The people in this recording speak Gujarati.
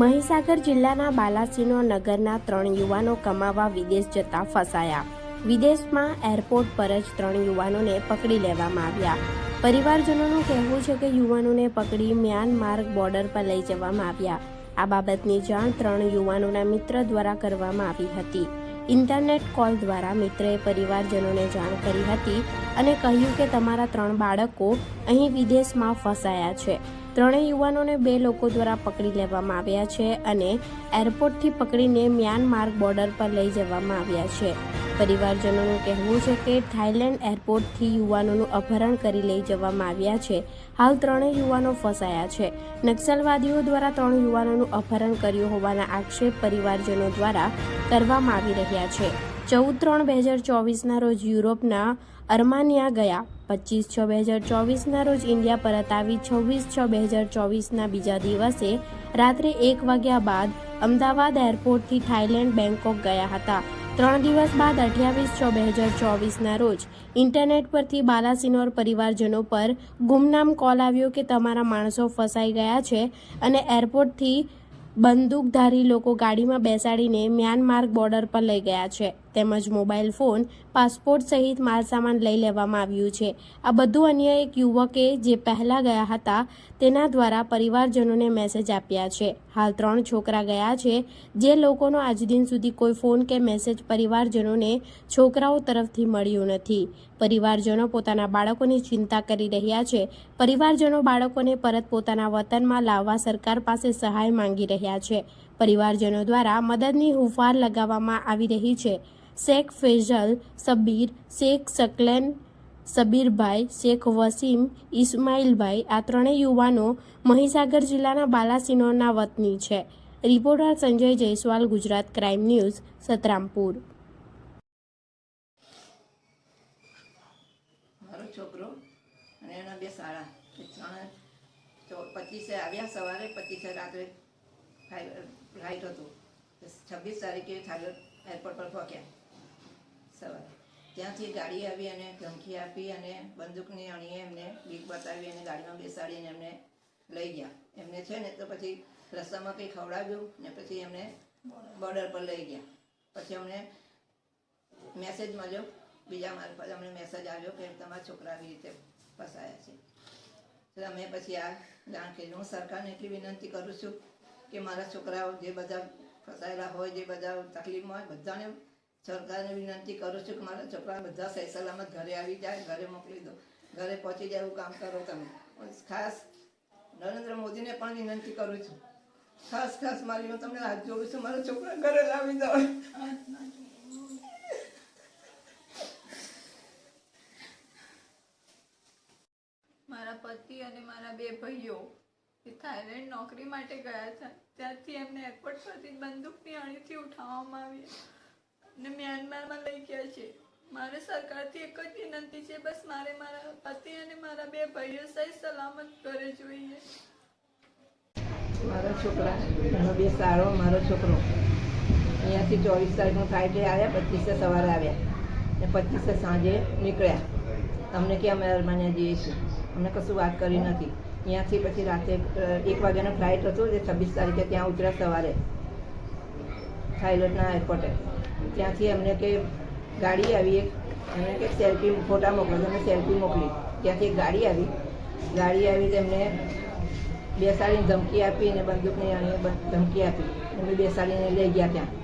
મહીસાગર જિલ્લાના બાલાસિનો નગરના ત્રણ યુવાનો કમાવા વિદેશ જતા ફસાયા. વિદેશમાં એરપોર્ટ પર જ ત્રણ યુવાનોને પકડી લેવામાં આવ્યા. પરિવારજનોનું કહેવું છે કે યુવાનોને પકડી મ્યાનમાર બોર્ડર પર લઈ જવામાં આવ્યા. આ બાબતની જાણ ત્રણ યુવાનોના મિત્ર દ્વારા કરવામાં આવી હતી. ઇન્ટરનેટ કોલ દ્વારા મિત્રએ પરિવારજનોને જાણ કરી હતી અને કહ્યું કે તમારા ત્રણ બાળકો અહીં વિદેશમાં ફસાયા છે. ત્રણેય યુવાનોને બે લોકો દ્વારા પકડી લેવામાં આવ્યા છે અને એરપોર્ટથી પકડીને મ્યાનમાર બોર્ડર પર લઈ જવામાં આવ્યા છે. પરિવારજનોનું કહેવું છે કે થાઇલેન્ડ એરપોર્ટથી યુવાનોનું અપહરણ કરી લઈ જવામાં આવ્યા છે. હાલ ત્રણેય યુવાનો ફસાયા છે. નક્સલવાદીઓ દ્વારા ત્રણ યુવાનોનું અપહરણ કર્યું હોવાના આક્ષેપ પરિવારજનો દ્વારા કરવામાં આવી રહ્યા છે. ચૌદ ત્રણ બે હજાર ચોવીસના રોજ યુરોપના અરમાનિયા ગયા. પચીસ છ બે હજાર ચોવીસના રોજ ઇન્ડિયા પરત આવી. છવ્વીસ છ બે હજાર ચોવીસના બીજા દિવસે રાત્રે એક વાગ્યા બાદ અમદાવાદ એરપોર્ટથી થાઇલેન્ડ બેંકોક ગયા હતા. ત્રણ દિવસ બાદ અઠ્યાવીસ છ બે હજાર ચોવીસના રોજ ઇન્ટરનેટ પરથી બાલાસિનોર પરિવારજનો પર ગુમનામ કોલ આવ્યો કે તમારા માણસો ફસાઈ ગયા છે અને એરપોર્ટથી બંદૂકધારી લોકો ગાડીમાં બેસાડીને મ્યાનમાર બોર્ડર પર લઈ ગયા છે. તેમજ મોબાઈલ ફોન, પાસપોર્ટ સહિત માલસામાન લઈ લેવામાં આવ્યું છે. આ બધું અન્ય એક યુવકે જે પહેલા ગયા હતા, તેના દ્વારા પરિવારજનોને મેસેજ આપ્યા છે. હાલ ત્રણ છોકરા ગયા છે, જે લોકોનો આજ દિન સુધી કોઈ ફોન કે મેસેજ પરિવારજનોને છોકરાઓ તરફથી મળ્યું નથી. પરિવારજનો પોતાના બાળકોની ચિંતા કરી રહ્યા છે. પરિવારજનો બાળકોને પરત પોતાના વતનમાં લાવવા સરકાર પાસે સહાય માંગી રહ્યા છે. પરિવારજનો દ્વારા મદદની હુફાર લગાવવામાં આવી રહી છે. શેખ ફેઝલ, સબીર, શેખ સકલેન, સબીરભાઈ, શેખ વસીમ ઇસ્માઇલભાઈ આ ત્રણેય યુવાનો મહીસાગર જિલ્લાના બાલાસિનોરના વતની છે. Reporter Sanjay Jaiswal, Gujarat Crime News, Satrampur. છોકરો અને એના બે સાળા. પચીસે આવ્યા સવારે, પચીસે રાત્રે ફ્લાઇટ હતું. છવ્વીસ તારીખે થાઈલેન્ડ એરપોર્ટ પર પહોંચ્યા. સવારે. ત્યાંથી ગાડી આવી અને ધમકી આપી અને બંદૂકની અણીએ એમને, બીક બતાવી અને ગાડીમાં બેસાડીને એમને લઈ ગયા. એમને છે ને તો પછી રસ્તામાં કંઈ ખવડાવ્યું ને પછી એમને બોર્ડર પર લઈ ગયા. પછી અમને મેસેજ મળ્યો. બીજા મારફત અમને મેસેજ આવ્યો કે તમારા છોકરા આવી રીતે ફસાયા છે. તો અમે પછી આ જાણ કરી. હું સરકારને એટલી વિનંતી કરું છું કે મારા છોકરાઓ જે બધા ફસાયેલા હોય, જે બધા તકલીફમાં હોય, બધાને સરકારને વિનંતી કરું છું કે મારા છોકરા બધા સહી સલામત ઘરે આવી જાય, ઘરે મોકલી દો. ઘરે પહોંચી જાય એવું કામ કરો તમે. ખાસ નરેન્દ્ર મોદીને પણ વિનંતી કરું છું. ખાસ ખાસ મારી હું તમને હાથ જોડું છું. મારા છોકરા ઘરે લાવી દો. મારા પતિ અને મારા બે ભાઈઓ એ થાઈલેન્ડ નોકરી માટે ગયા હતા. ત્યાંથી એમને એરપોર્ટ પરથી બંદૂકની અણીથી ઉઠાવવામાં આવી અને મ્યાનમારમાં લઈ ગયા છે મારે સરકારથી એક જ વિનંતી છે, બસ મારે મારા પતિ અને મારા બે ભાઈઓ સહી સલામત ઘરે જોઈએ. મારા છોકરા એનો બે સારો મારો છોકરો. અહીંયાથી ચોવીસ તારીખનું ફ્લાઇટે આવ્યા, પચીસે સવારે આવ્યા. ને પચીસે સાંજે નીકળ્યા. તમને કે અમે અરમાનિયા જઈએ છીએ? અમને કશું વાત કરી નથી. અહીંયાથી પછી રાતે એક વાગ્યાનો ફ્લાઇટ હતો જે છવ્વીસ તારીખે ત્યાં ઉતર્યા સવારે. થાઇલેન્ડના એરપોર્ટે ત્યાંથી અમને કે ગાડી આવી એક એમને કે સેલ્ફી ફોટા મોકલો, તો સેલ્ફી મોકલી. ત્યાંથી ગાડી આવી. ગાડી આવી તેમને બેસાડીને ધમકી આપી અને બંદૂકની ધમકી આપી. એમને બેસાડીને લઈ ગયા ત્યાં.